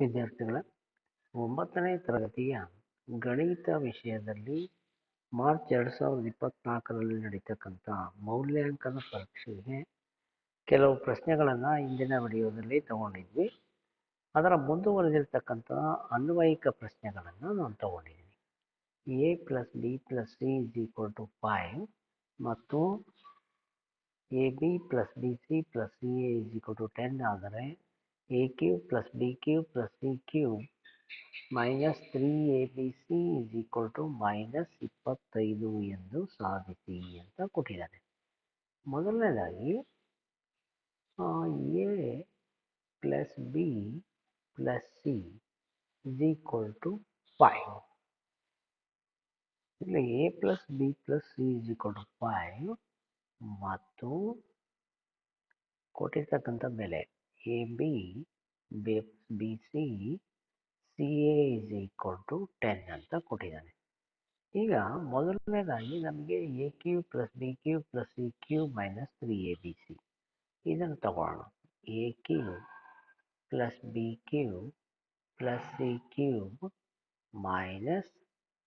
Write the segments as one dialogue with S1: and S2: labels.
S1: ವಿದ್ಯಾರ್ಥಿಗಳ, ಒಂಬತ್ತನೇ ತರಗತಿಯ ಗಣಿತ ವಿಷಯದಲ್ಲಿ ಮಾರ್ಚ್ ಎರಡು ಸಾವಿರದ ಇಪ್ಪತ್ನಾಲ್ಕರಲ್ಲಿ ನಡೀತಕ್ಕಂಥ ಮೌಲ್ಯಾಂಕನ ಪರೀಕ್ಷೆಗೆ ಕೆಲವು ಪ್ರಶ್ನೆಗಳನ್ನು ಇಂದಿನ ವಿಡಿಯೋದಲ್ಲಿ ತಗೊಂಡಿದ್ವಿ. ಅದರ ಮುಂದುವರೆದಿರ್ತಕ್ಕಂಥ ಅನ್ವಯಿಕ ಪ್ರಶ್ನೆಗಳನ್ನು ನಾನು ತಗೊಂಡಿದ್ದೀನಿ. A plus B plus C is equal to five ಮತ್ತು A B plus B C plus C A is equal to ten ಆದರೆ A cube plus B cube plus C cube minus three A B C is equal to minus ಇಪ್ಪತ್ತೈದು ಎಂದು ಸಾಧಿಸಿ ಅಂತ ಕೊಟ್ಟಿದ್ದಾರೆ. ಮೊದಲನೇದಾಗಿ A plus B plus C is equal to five ಇಲ್ಲಿ A plus B plus C is equal to five ಮತ್ತು ಕೊಟ್ಟಿರ್ತಕ್ಕಂಥ ಬೆಲೆ. A B C C A is equal ten ಅಂತ ಕೊಟ್ಟಿದ್ದಾನೆ. ಈಗ ಮೊದಲನೇದಾಗಿ ನಮಗೆ A cube plus B cube plus C cube minus three A B C ಇದನ್ನು ತಗೊಳ್ಳೋಣ A cube plus B cube plus C cube minus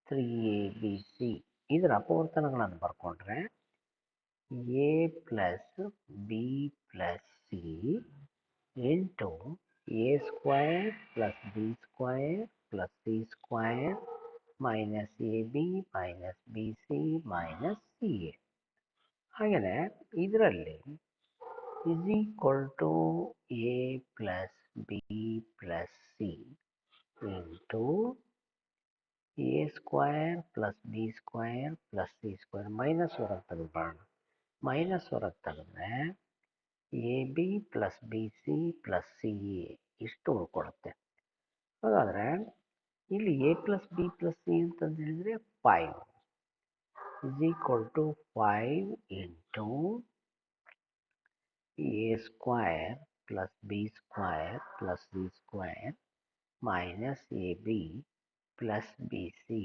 S1: three A B C ಇದರ ಅಪವರ್ತನಗಳನ್ನು ಬರ್ಕೊಂಡ್ರೆ A plus B plus C into A square plus B square plus C square minus A B minus B C minus C A ಹಾಗೆಯೇ ಇದರಲ್ಲಿ is equal to A plus B plus C into A square plus B square plus C square minus ಹೊರಗೆ ತೆಗೆದುಬಿಡೋಣ minus ಹೊರಗೆ ತೆಗೆದ್ರೆ A B plus B C plus C A ಇಷ್ಟು ಉಳ್ಕೊಳುತ್ತೆ. ಹಾಗಾದರೆ ಇಲ್ಲಿ A plus B plus C ಅಂತಂದು ಹೇಳಿದರೆ five is equal to five into A square plus B square plus C square minus A B plus B C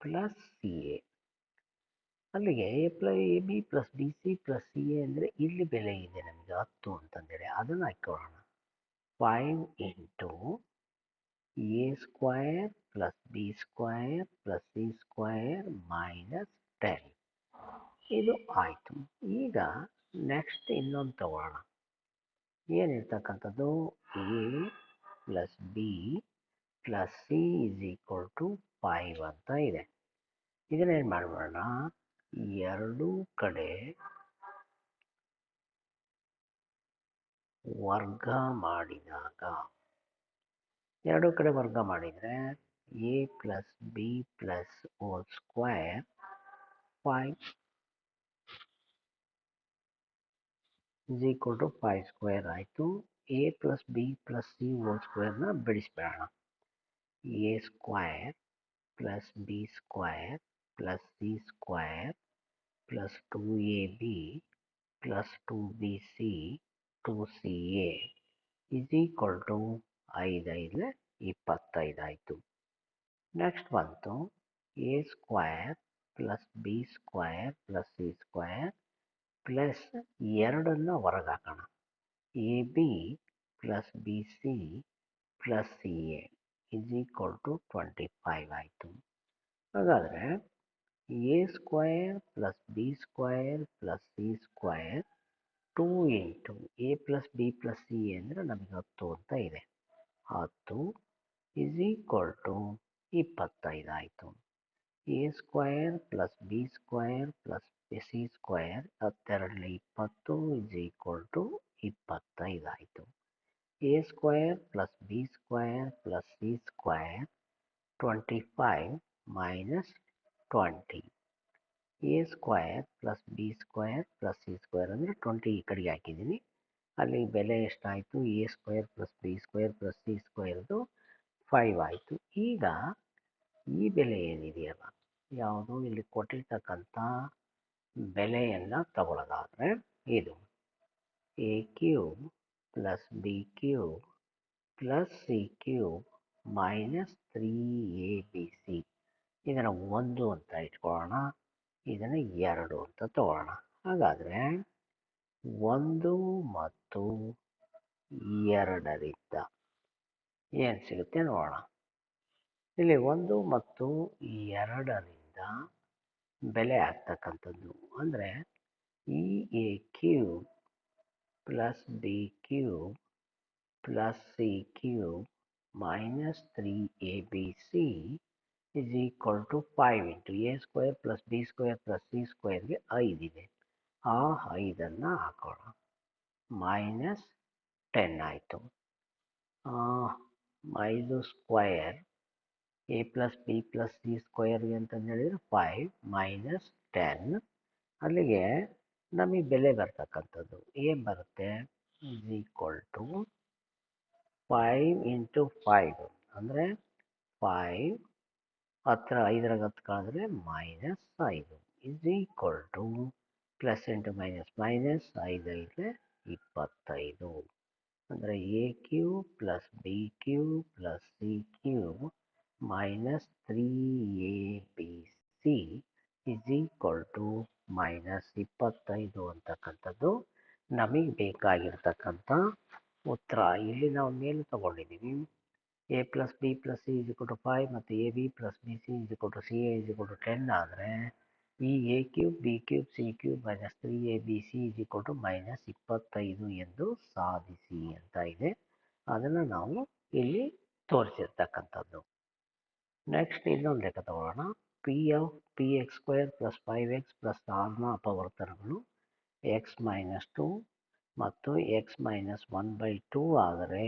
S1: plus C A ಅಲ್ಲಿಗೆ A plus A B plus B C plus, C A ಅಂದರೆ ಇಲ್ಲಿ ಬೆಲೆ ಇದೆ ನಮಗೆ ಹತ್ತು ಅಂತಂದರೆ ಅದನ್ನು ಹಾಕೊಳ್ಳೋಣ five into A square plus B square plus C square minus ten. ಇದು ಆಯಿತು. ಈಗ ನೆಕ್ಸ್ಟ್ ಇನ್ನೊಂದು ತಗೊಳ್ಳೋಣ. ಏನಿರ್ತಕ್ಕಂಥದ್ದು A plus B plus C is equal to five ಅಂತ ಇದೆ. ಇದನ್ನೇನು ಮಾಡಬೇಡ ಎರಡೂ ಕಡೆ ವರ್ಗ ಮಾಡಿದಾಗ, ಎರಡೂ ಕಡೆ ವರ್ಗ ಮಾಡಿದರೆ A plus B plus whole square five is equal to five square ಆಯಿತು. A plus B plus C whole ಸ್ಕ್ವೇರ್ನ ಬಿಡಿಸ್ಬೇಡ A square plus B square B plus two B C two C A is equal to ಐದೈದು ಇಪ್ಪತ್ತೈದು ಆಯಿತು. Next ಬಂತು. A square plus B square plus C square plus ಎರಡನ್ನು ಹೊರಗೆ ಹಾಕೋಣ A B plus B C plus C A is equal to twenty five ಆಯಿತು. ಹಾಗಾದರೆ A square plus B square plus C square two into A plus B plus C ಅಂದರೆ ನಮಗೆ ಹತ್ತು ಅಂತ ಇದೆ ಹತ್ತು ಇಸ್ ಈಕ್ವಲ್ ಟು ಇಪ್ಪತ್ತೈದು ಆಯಿತು A square plus B square plus C square ಹತ್ತೆರಡಲಿ ಇಪ್ಪತ್ತು ಇಸ್ ಈಕ್ವಲ್ ಟು ಇಪ್ಪತ್ತೈದು ಆಯಿತು A square plus B square plus C square twenty five minus twenty A square plus B square plus C square ಅಂದರೆ twenty ಈ ಕಡೆಗೆ ಹಾಕಿದ್ದೀನಿ. ಅಲ್ಲಿ ಬೆಲೆ ಎಷ್ಟಾಯಿತು? A square plus B square plus C ಸ್ಕ್ವಯರ್ದು five ಆಯಿತು. ಈಗ ಈ ಬೆಲೆ ಏನಿದೆಯಲ್ಲ, ಯಾವುದು? ಇಲ್ಲಿ ಕೊಟ್ಟಿರ್ತಕ್ಕಂಥ ಬೆಲೆಯನ್ನು ತಗೊಳ್ಳೋದಾದರೆ ಇದು. A cube plus B cube plus C cube minus three A B C ಇದನ್ನು ಒಂದು ಅಂತ ಇಟ್ಕೊಳ್ಳೋಣ ಇದನ್ನು ಎರಡು ಅಂತ ತಗೊಳ್ಳೋಣ ಹಾಗಾದರೆ ಒಂದು ಮತ್ತು ಎರಡರಿಂದ ಏನು ಸಿಗುತ್ತೆ ನೋಡೋಣ. ಇಲ್ಲಿ ಒಂದು ಮತ್ತು ಎರಡರಿಂದ ಬೆಲೆ ಆಗ್ತಕ್ಕಂಥದ್ದು. ಅಂದರೆ E A cube plus B cube plus C cube minus three A B C is equal to five into A square plus B square plus C ಸ್ಕ್ವೇರ್ಗೆ ಐದಿದೆ ಆ ಐದನ್ನು ಹಾಕೋಣ. ಮೈನಸ್ ಟೆನ್ ಆಯಿತು. ಐದು square A plus B plus C ಸ್ಕ್ವಯರ್ಗೆ ಅಂತಂದು ಹೇಳಿದರೆ five minus ten ಅಲ್ಲಿಗೆ ನಮಗೆ ಬೆಲೆ ಬರ್ತಕ್ಕಂಥದ್ದು. ಏನು ಬರುತ್ತೆ? Is equal to five into five ಅಂದರೆ ಫೈವ್ ಹತ್ರ ಐದರಾಗ ಹತ್ತು ಕಳೆದ್ರೆ ಮೈನಸ್ ಐದು is equal to plus into minus minus ಐದು ಐದು ಇಪ್ಪತ್ತೈದು. ಅಂದರೆ A cube plus B cube plus C cube minus three A B C is equal to minus ಇಪ್ಪತ್ತೈದು ಅಂತಕ್ಕಂಥದ್ದು ನಮಗೆ ಬೇಕಾಗಿರ್ತಕ್ಕಂಥ ಉತ್ತರ. ಇಲ್ಲಿ ನಾವು ಮೇಲೆ ತಗೊಂಡಿದ್ದೀವಿ A plus B plus C is to five ಮತ್ತು A B plus B C is to C A is to ten ಆದರೆ ಈ A cube B cube C cube minus three A B C is to minus ಇಪ್ಪತ್ತೈದು ಎಂದು ಸಾಧಿಸಿ ಅಂತ ಇದೆ. ಅದನ್ನು ನಾವು ಇಲ್ಲಿ ತೋರಿಸಿರ್ತಕ್ಕಂಥದ್ದು. ನೆಕ್ಸ್ಟ್ ಇನ್ನೊಂದು ಲೆಕ್ಕ ತಗೊಳ್ಳೋಣ. P F P X square plus five X plus ಆರ್ನ ಅಪವರ್ತನಗಳು ಎಕ್ಸ್ ಮೈನಸ್ ಟು ಮತ್ತು X minus one by two ಆದರೆ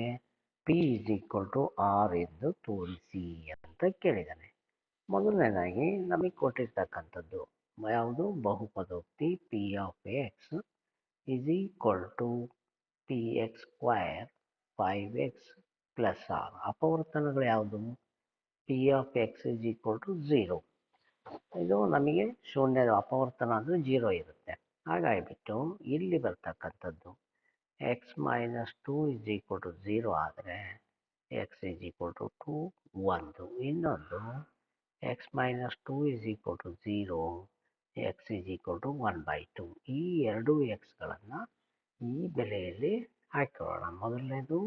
S1: P is equal to R ಎಂದು ತೋರಿಸಿ ಅಂತ ಕೇಳಿದ್ದಾನೆ ಮೊದಲನೇದಾಗಿ ನಮಗೆ ಕೊಟ್ಟಿರ್ತಕ್ಕಂಥದ್ದು ಯಾವುದು? ಬಹುಪದೋಕ್ತಿ P of X is equal to P X square five X plus R ಅಪವರ್ತನಗಳು ಯಾವುದು? P of X is equal to zero ಇದು ನಮಗೆ ಶೂನ್ಯದ ಅಪವರ್ತನ ಅಂದರೆ ಜೀರೋ ಇರುತ್ತೆ. ಹಾಗಾಗಿಬಿಟ್ಟು ಇಲ್ಲಿ ಬರ್ತಕ್ಕಂಥದ್ದು X minus two is equal to zero ಆದರೆ X is equal to two ಒಂದು. ಇನ್ನೊಂದು X minus two is equal to zero X is equal to one by two ಈ ಎರಡು ಎಕ್ಸ್ಗಳನ್ನು ಈ ಬೆಲೆಯಲ್ಲಿ ಹಾಕಿಕೊಳ್ಳೋಣ. ಮೊದಲನೇದು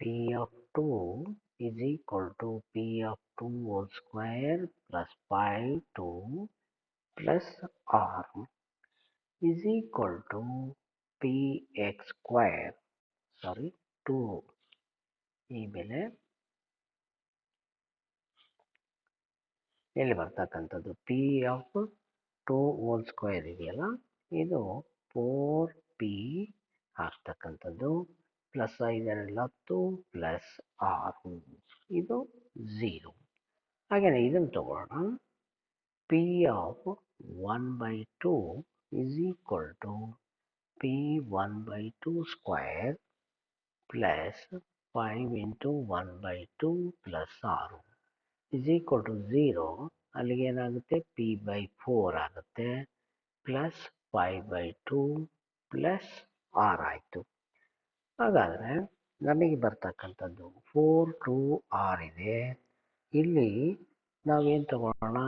S1: P of two is equal to P of two whole square plus five two plus R is equal to P X sorry sorry two ಈ ಬೆಲೆ ಇಲ್ಲಿ ಬರ್ತಕ್ಕಂಥದ್ದು P of two whole square ಇದೆಯಲ್ಲ? ಇದು ಫೋರ್ ಪಿ ಆಗ್ತಕ್ಕಂಥದ್ದು plus ಐದರಲ್ಲಿ ಹತ್ತು plus ಆರು. ಇದು ಝೀರೋ ಹಾಗೆಯೇ ಇದನ್ನು ತಗೊಳ್ಳೋಣ. P of one by two is equal to P one by two plus plus five into one by two plus ಆರು ಇಸ್ ಈಕ್ವಲ್ ಟು ಝೀರೋ ಅಲ್ಲಿಗೆ ಏನಾಗುತ್ತೆ? ಪಿ ಬೈ ಫೋರ್ ಆಗುತ್ತೆ plus five by two plus R ಆಯಿತು. ಹಾಗಾದರೆ ನಮಗೆ ಬರ್ತಕ್ಕಂಥದ್ದು four to R ಇದೆ. ಇಲ್ಲಿ ನಾವೇನು ತಗೊಳ್ಳೋಣ?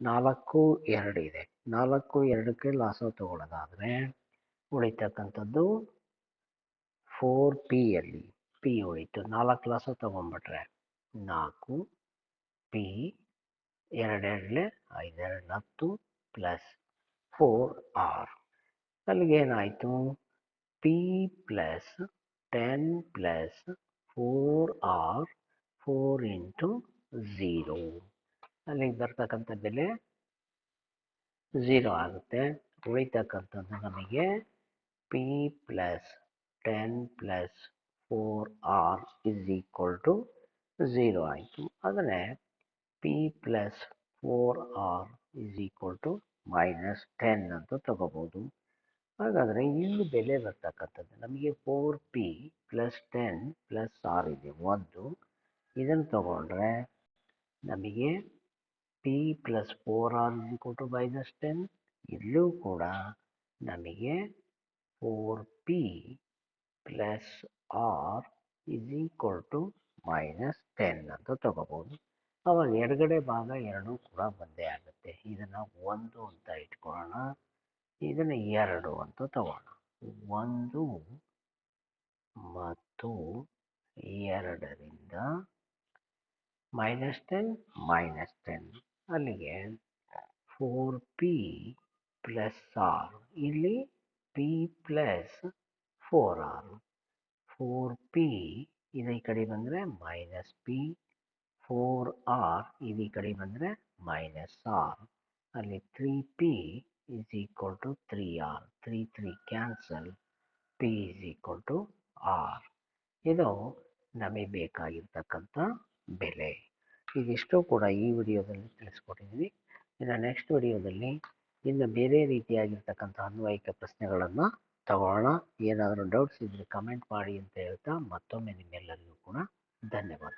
S1: ನಾಲ್ಕು ಎರಡು ಇದೆ. ನಾಲ್ಕು ಎರಡಕ್ಕೆ ಲಾಸೋ ತಗೊಳ್ಳೋದಾದರೆ ಉಳಿತಕ್ಕಂಥದ್ದು ಫೋರ್ ಪಿಯಲ್ಲಿ ಪಿ ಉಳಿತು. ನಾಲ್ಕು ಕ್ಲಾಸು ತೊಗೊಂಡ್ಬಿಟ್ರೆ ನಾಲ್ಕು ಪಿ ಎರಡೆರಡಲೆ ಐದೆರಡು, ಹತ್ತು plus four R ಅಲ್ಲಿಗೇನಾಯಿತು P plus ten plus four R four into zero ಅಲ್ಲಿಗೆ ಬರ್ತಕ್ಕಂಥ ಬೆಲೆ ಝೀರೋ ಆಗುತ್ತೆ. ಉಳಿತಕ್ಕಂಥದ್ದು ನಮಗೆ plus ten plus four R is equal to zero ಆಯಿತು ಆದರೆ P plus four R is equal to minus ten ಅಂತ ತಗೋಬೋದು ಹಾಗಾದರೆ ಇಲ್ಲಿ ಬೆಲೆ ಬರ್ತಕ್ಕಂಥದ್ದು ನಮಗೆ four P plus ten plus R ಇದೆ ಒಂದು ಇದನ್ನು ತಗೊಂಡ್ರೆ ನಮಗೆ P plus four R is equal to minus ten ಇಲ್ಲೂ ಕೂಡ ನಮಗೆ four P plus R is equal to minus ten ಅಂತ ತಗೋಬೋದು. ಅವಾಗ ಎಡಗಡೆ ಭಾಗ ಎರಡೂ ಕೂಡ ಒಂದೇ ಆಗುತ್ತೆ. ಇದನ್ನು ಒಂದು ಅಂತ ಇಟ್ಕೊಳ್ಳೋಣ. ಇದನ್ನು ಎರಡು ಅಂತ ತಗೋಣ. ಒಂದು ಮತ್ತು ಎರಡರಿಂದ ಮೈನಸ್ ಟೆನ್ ಮೈನಸ್ ಟೆನ್ ಅಲ್ಲಿಗೆ ಫೋರ್ ಪಿ ಪ್ಲಸ್ ಆರ್ ಇಲ್ಲಿ P plus four R four P ಇದು ಈ ಕಡೆ ಬಂದರೆ ಮೈನಸ್ ಪಿ ಫೋರ್ ಆರ್ ಇದು ಈ ಕಡೆ ಬಂದರೆ ಮೈನಸ್ ಆರ್ ಅಲ್ಲಿ three P is equal to three R three three cancel P is equal to R ಇದು ನಮಗೆ ಬೇಕಾಗಿರ್ತಕ್ಕಂಥ ಬೆಲೆ. ಇದಿಷ್ಟು ಕೂಡ ಈ ವಿಡಿಯೋದಲ್ಲಿ ತಿಳಿಸ್ಕೊಟ್ಟಿದ್ವಿ ಇನ್ನು ನೆಕ್ಸ್ಟ್ ವಿಡಿಯೋದಲ್ಲಿ ಇನ್ನು ಬೇರೆ ರೀತಿಯಾಗಿರ್ತಕ್ಕಂಥ ಅನ್ವಯಿಕ ಪ್ರಶ್ನೆಗಳನ್ನು ತಗೊಳ್ಳೋಣ ಏನಾದರೂ ಡೌಟ್ಸ್ ಇದ್ದರೆ ಕಮೆಂಟ್ ಮಾಡಿ ಅಂತ ಹೇಳ್ತಾ ಮತ್ತೊಮ್ಮೆ ನಿಮ್ಮೆಲ್ಲರಿಗೂ ಕೂಡ ಧನ್ಯವಾದ.